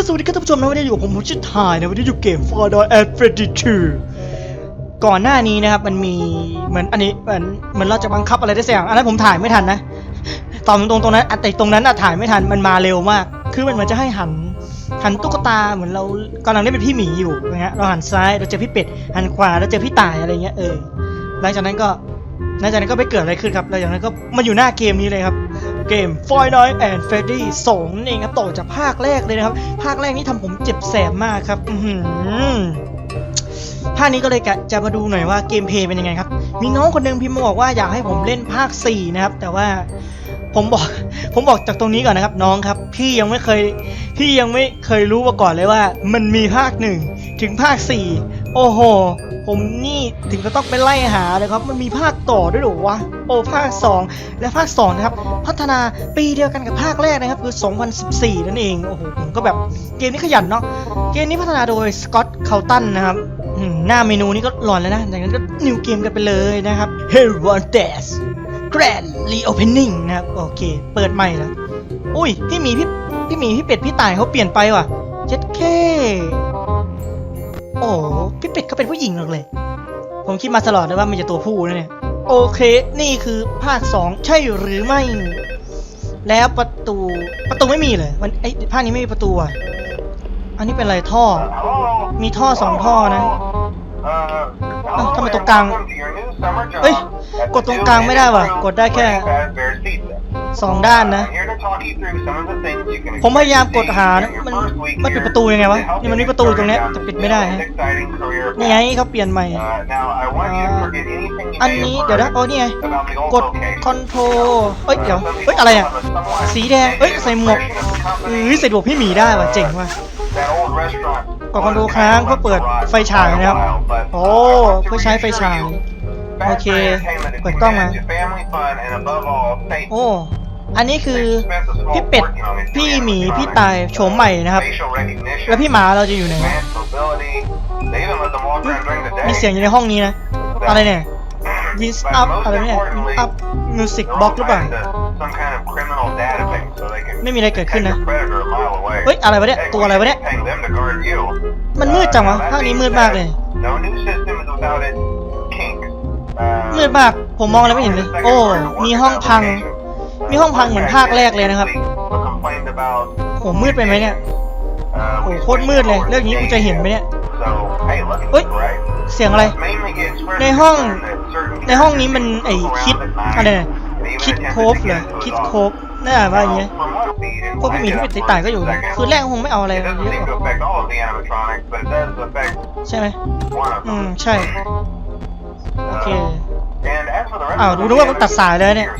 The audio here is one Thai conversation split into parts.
ครับสวัสดีครับท่านผู้ชมนะวันนี้อยู่กับผมผมชื่อทายนะวันนี้อยู่เกม For d o and Freddy 2ก่อนหน้านี้นะครับมันมีเหมือนอันนี้เหมือนเหมือนเราจะบังคับอะไรได้สักอย่างอันนั้นผมถ่ายไม่ทันนะตอนตรงตรงนั้นอะแต่ตรงนั้นอะถ่ายไม่ทันมันมาเร็วมาก คือมันมือนจะให้หันหันตุ๊กตาเหมือนเรากำลังเล่นเป็นพี่หมีอยู่นะฮะเราหันซ้ายเราเจอพี่เป็ดหันขวาเราเจอพี่ต่ายอะไรเงี้ยเออหลังจากนั้นก็ หลังจากนั้นก็ไม่เกิดอะไรขึ้นครับหลังจากนั้นก็มาอยู่หน้าเกมนี้เลยครับ เกม f o r t n i t e and Freddy 2นั่นเองครับต่อจากภาคแรกเลยนะครับ ภาคแรกนี่ทำผมเจ็บแสบมากครับอืภาคนี้ก็เลยจะมาดูหน่อยว่าเกมเพย์เป็นยังไงครับ มีน้องคนหนึงพิมพ์มาบอกว่าอยากให้ผมเล่นภาค 4 นะครับ แต่ว่าผมบอกผมบอกจากตรงนี้ก่อนนะครับน้องครับ พี่ยังไม่เคยพี่ยังไม่เคยรู้มาก่อนเลยว่า มันมีภาคหนึ่งถึงภาค 4 โอ้โห ผมนี่ถึงก็ต้องไปไล่หาเลยครับ มันมีภาคต่อด้วยหรอวะ โอ้ภาค 2 และภาค2นะครับ พัฒนาปีเดียวกันกับภาคแรกนะครับ คือ 2014 นั่นเอง โอ้โห ผมก็แบบเกมนี้ขยันเนาะ เกมนี้พัฒนาโดยสกอตเคาตันนะครับหน้าเมนูนี้ก็หลอนแล้วนะ จากนั้นก็นิวเกมกันไปเลยนะครับ Hey One Dash Grand Reopening นะครับ โอเค เปิดใหม่แล้วอุ้ย พี่หมีพี่พี่หมีพี่เป็ดพี่ต่ายเขาเปลี่ยนไปว่ะเจ็ดเคโอ้ พี่เป็ดเขาเป็นผู้หญิงหรอกเลย ผมคิดมาตลอดเลยว่ามันจะตัวผู้นะเนี่ย โอเค นี่คือภาคสองใช่หรือไม่ แล้วประตูประตูไม่มีเลย มันไอ้ภาคนี้ไม่มีประตูอะ อันนี้เป็นอะไรท่อ มีท่อสองท่อนะเอ้าทำไมตรงกลาง เอ้ย กดตรงกลางไม่ได้ว่ะ กดได้แค่สองด้านนะ ผมพยายามกดหานะมันมันปิดประตูยังไงวะนี่มันมีประตูตรงเนี้ยแต่ปิดไม่ได้ฮะนี่ไงเขาเปลี่ยนใหม่อันนี้เดี๋ยวนะโอ้นี่ไงกดคอนโทรเอ้ยเดี๋ยวเอ้ยอะไรอะสีแดงเอ้ยใส่หมวกเอ้ยใส่หมวกพี่หมีได้ว่ะเจ๋งว่ะกดคอนโทรค้างเพื่อเปิดไฟฉายนะครับโอ้เพื่อใช้ไฟฉายโอเคเปิดกล้องมาโอ้ อันนี้คือพี่เป็ด พี่หมี พี่ตายโฉมใหม่นะครับ แล้วพี่หมาเราจะอยู่ไหนวะมีเสียงอยู่ในห้องนี้นะ อะไรเนี่ยวินส์อัพอะไรเนี่ยวินอัพมิวสิกบ็อกหรือเปล่า ไม่มีอะไรเกิดขึ้นนะ เฮ้ย อะไรวะเนี่ย ตัวอะไรวะเนี่ย มันมืดจังวะภาคนี้มืดมากเลย มืดมาก ผมมองอะไรไม่เห็นเลย โอ้ มีห้องพัง มีห้องพังเหมือนภาคแรกเลยนะครับโอ้มืดไปไหมเนี่ยโอ้โคตรมืดเลยเรื่องนี้กูจะเห็นไหมเนี่ยเฮ้ยเสียงอะไร ในห้อง ในห้องนี้มันไอคิดอะไรเนี่ยคิดโคฟเหรอคิดโคฟน่าอ่านว่าอย่างเงี้ยพวกพี่หมีที่เป็นต่ายก็อยู่ คือแรกคงไม่เอาอะไรเยอะหรอกใช่ไหมอืม ใช่ โอเคอ้าวดูนึกว่ามันตัดสายเลยเนี่ย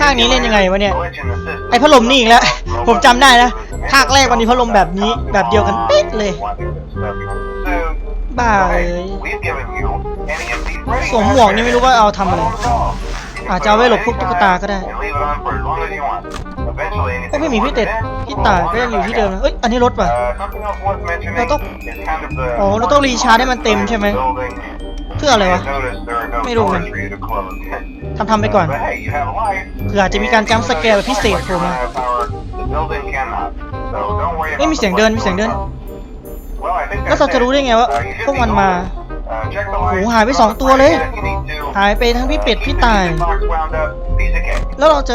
ภาคนี้เล่นยังไงวะเนี่ย ไอพัดลมนี่อีกแล้ว ผมจำได้นะ ภาคแรกวันนี้พัดลมแบบนี้ แบบเดียวกันเป๊ะเลย บ้าเลยสวมหมวกนี่ไม่รู้ว่าเอาทำอะไร อาจจะเอาไว้หลบพวกตุ๊กตาก็ได้ก็ไม่มีพี่เต็ดพี่ตายก็ยังอยู่ที่เดิมนะเอ้ย อันนี้รถป่ะ เราต้อง อ๋อ เราต้องรีชาร์จให้มันเต็มใช่ไหม เพื่ออะไรวะ ไม่รู้เหมือนทำทำไปก่อนเผื่ออาจจะมีการจัมป์สแกร์แบบพิเศษโผล่มาเอ้ยมีเสียงเดินมีเสียงเดินแล้วเราจะรู้ได้ไงว่าพวกมันมาโอ้โหหายไปสองตัวเลย หายไปทั้งพี่เป็ดพี่ตาย แล้วเราจะ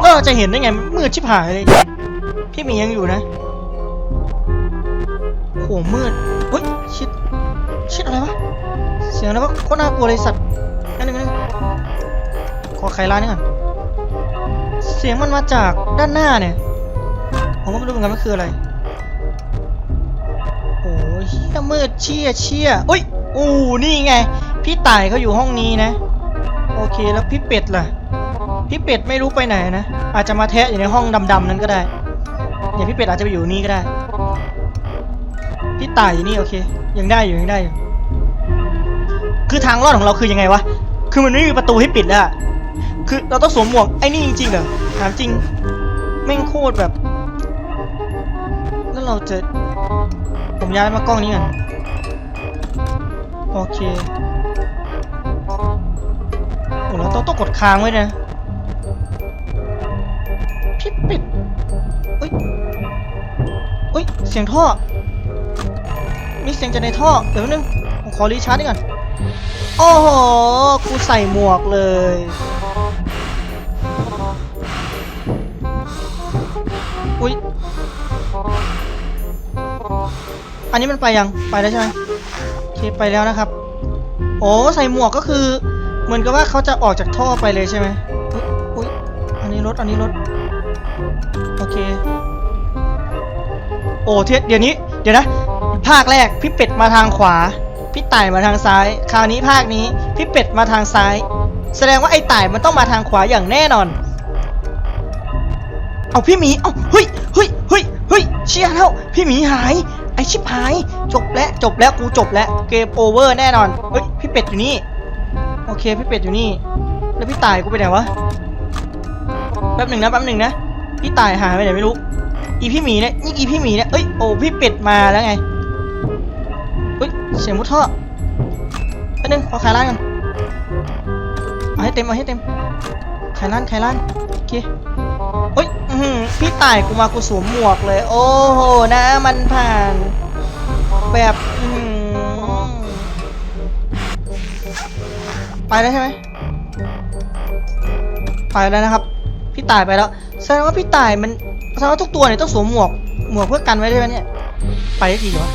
แล้วเราจะเห็นได้ไงมืดชิบหายเลยพี่หมียังอยู่นะโหมืดเฮ้ยชิดชิดอะไรวะเสียงอะไรวะโคตรน่ากลัวเลยสัตว์นั่นนึงนั่นขอไขร้านนี่ก่อนเสียงมันมาจากด้านหน้าเนี่ย ผมก็ไม่รู้เหมือนกันมันคืออะไร โอ้ยเหี้ยมืดเชี่ยเชี่ยอุ้ยอู้นี่ไง พี่ต่ายเขาอยู่ห้องนี้นะ โอเคแล้วพี่เป็ดล่ะ พี่เป็ดไม่รู้ไปไหนนะ อาจจะมาแทะอยู่ในห้องดำๆนั้นก็ได้เดี๋ยวพี่เป็ดอาจจะไปอยู่นี่ก็ได้ พี่ต่ายอยู่นี่โอเค ยังได้อยู่ยังได้อยู่ คือทางรอดของเราคือยังไงวะ คือมันไม่มีประตูให้ปิดอะคือเราต้องสวมหมวกไอ้นี่จริงๆเหรอ ถามจริง แม่งโคตรแบบ แล้วเราจะ ผมย้ายมากล้องนี้ก่อนโอเค โอ้เราต้องต้องกดค้างไว้นะพี่ปิดเอ้ยเฮ้ย เสียงท่อ มีเสียงจากในท่อ เดี๋ยวแป๊บนึง ผมขอรีชาร์จนี่ก่อน โอ้โห กูใส่หมวกเลย อุ้ย อันนี้มันไปยัง ไปแล้วใช่ไหมโอเคไปแล้วนะครับ โอ้ใส่หมวกก็คือ เหมือนกับว่าเขาจะออกจากท่อไปเลยใช่ไหมอุ๊ยอุ้ย อันนี้รถ อันนี้รถ โอเค โอ้เทียเดี๋ยวนี้ เดี๋ยวนะ ภาคแรก พี่เป็ดมาทางขวา พี่ต่ายมาทางซ้าย คราวนี้ภาคนี้พี่เป็ดมาทางซ้าย แสดงว่าไอ้ต่ายมันต้องมาทางขวาอย่างแน่นอน เอาพี่หมี เอาเฮ้ยเฮ้ยเฮ้ยเฮ้ยเชียร์แล้วพี่หมีหาย ไอชิบหาย จบแล้วจบแล้วกูจบแล้วเกมโอเวอร์แน่นอน เฮ้ยพี่เป็ดอยู่นี่ โอเคพี่เป็ดอยู่นี่ แล้วพี่ต่ายกูไปไหนวะ แป๊บหนึ่งนะแป๊บหนึ่งนะ พี่ต่ายหายไปไหนไม่รู้ อีพี่หมีเนี่ยนี่อีพี่หมีเนี่ยเอ้ยโอ้พี่เป็ดมาแล้วไง เสียงมุดท่อแป๊บนึงขอขายร้านกันเอาให้เต็มเอาให้เต็มขายร้านขายร้านโอเคเฮ้ยพี่ต่ายกูมากูสวมหมวกเลย โอ้โหนะมันผ่าน แบบอือหือไปแล้วใช่ไหมไปแล้วนะครับ พี่ต่ายไปแล้วแสดงว่าพี่ต่ายมันแสดงว่าทุกตัวเนี่ยต้องสวมหมวกหมวกเพื่อกันไว้ด้วยวะเนี่ย ไปสักทีวะ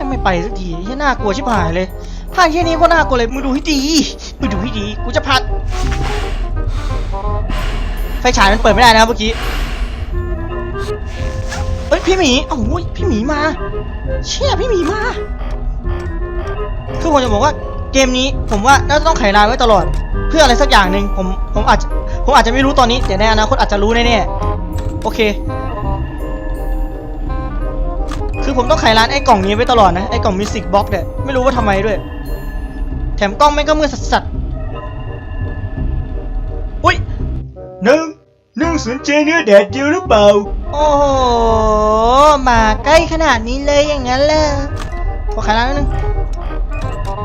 ยังไม่ไปสักทีแค่น่ากลัวชิบหายเลยภาคแค่นี้ก็น่ากลัวเลยมึงดูให้ดีมึงดูให้ดีกูจะพัดไฟฉายมันเปิดไม่ได้นะครับเมื่อกี้เฮ้ยพี่หมีโอ้โหพี่หมีมา เชี่ยพี่หมีมาคือผมจะบอกว่าเกมนี้ผมว่าน่าจะต้องไขลายไว้ตลอด เพื่ออะไรสักอย่างหนึ่งผมผมอาจจะผมอาจจะไม่รู้ตอนนี้แต่ในอนาคตอาจจะรู้แน่ๆโอเค คือผมต้องไขร้านไอ้กล่องนี้ไว้ตลอดนะ ไอ้กล่องมิวสิกบ็อกเนี่ย ไม่รู้ว่าทำไมด้วย แถมกล้องแม่งก็มืดสัสๆอุ้ยหนึ่งหนึ่งสนใจเนื้อแดดเดียวหรือเปล่า โอ้โห มาใกล้ขนาดนี้เลยอย่างนั้นเลยขอขายร้านนิดนึง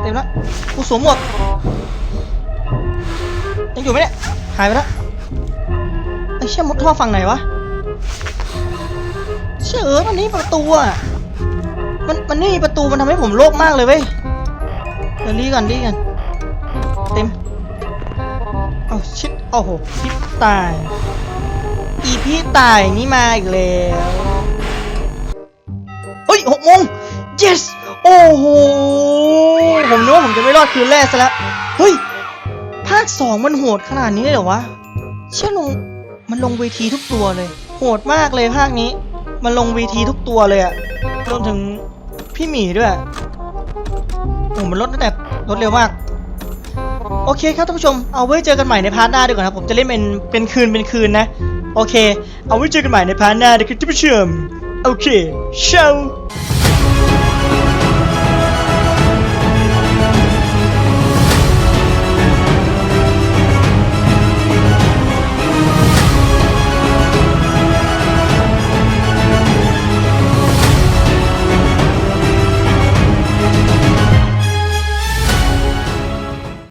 เต็มแล้วกูสวมหมวกยังอยู่ไหมเนี่ย หายไปแล้วไอ้เชี่ยมุดท่อฝั่งไหนวะเชื่อเออมันนี่ประตูอะ มันมันนี่ประตูมันทำให้ผมโลกมากเลยเว้ยเดี๋ยวรีก่อนรีก่อนเต็มเอาชิดโอ้โหพี่ตาย อีพี่ตายนี่มาอีกแล้วเฮ้ยหกโมง yes โอ้โห ผมนึกว่าผมจะไม่รอดคืนแรกซะแล้ว เฮ้ย ภาคสองมันโหดขนาดนี้เลยเหรอวะ เชื่อลง มันลงเวทีทุกตัวเลย โหดมากเลยภาคนี้ มันลงเวทีทุกตัวเลยอะรวมถึง พี่หมีด้วยผมมันลดตั้งแต่ลดเร็วมาก โอเคครับท่านผู้ชม เอาไว้เจอกันใหม่ในพาร์ทหน้าดีกว่านะผมจะเล่นเป็นเป็นคืนเป็นคืนนะ โอเค เอาไว้เจอกันใหม่ในพาร์ทหน้านะครับท่านผู้ชม โอเคเชา